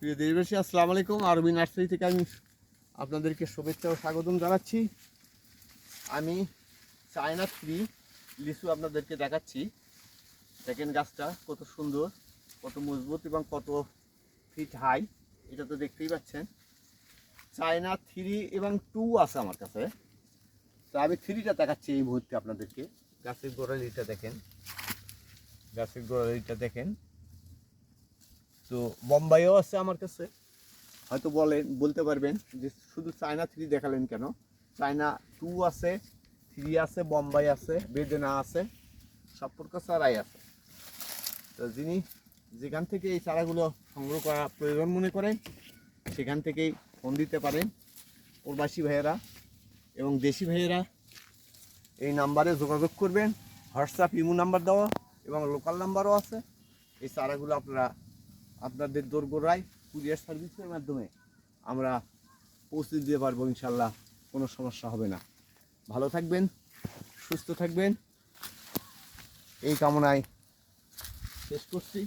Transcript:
প্রিয় দেশবাসী, আসসালামু আলাইকুম। আরবি নার্সারি থেকে আমি আপনাদেরকে শুভেচ্ছা ও স্বাগতম জানাচ্ছি। আমি চায়না থ্রি লিচু আপনাদেরকে দেখাচ্ছি। দেখেন গাছটা কত সুন্দর, কত মজবুত এবং কত ফিট হাই। এটা তো দেখতেই পাচ্ছেন। চায়না থ্রি এবং টু আছে আমার কাছে। তা আমি থ্রিটা দেখাচ্ছি এই মুহূর্তে আপনাদেরকে। গাছের গোড়ালিটা দেখেন। গাছের গোড়ালিটা দেখেন। তো বোম্বাইও আছে আমার কাছে। হয়তো বলেন, বলতে পারবেন যে শুধু চায়না থ্রি দেখালেন কেন? চায়না টু আছে থ্রি আছে, বোম্বাই আছে, বেদেনা আছে সব প্রকার চারাই আছে। তো যিনি যেখান থেকে এই চারাগুলো সংগ্রহ করা প্রয়োজন মনে করেন, সেখান থেকেই ফোন দিতে পারেন প্রবাসী ভাইয়েরা এবং দেশি ভাইয়েরা। এই নাম্বারে যোগাযোগ করবেন, হোয়াটসঅ্যাপ, ইমো নাম্বার দেওয়া এবং লোকাল নাম্বারও আছে। এই চারাগুলো আপনারা আপনাদের দোরগোড়ায় কুরিয়ার সার্ভিসের মাধ্যমে আমরা পৌঁছে দিতে পারব ইনশাল্লাহ কোনো সমস্যা হবে না। ভালো থাকবেন, সুস্থ থাকবেন। এই কামনায় শেষ করছি।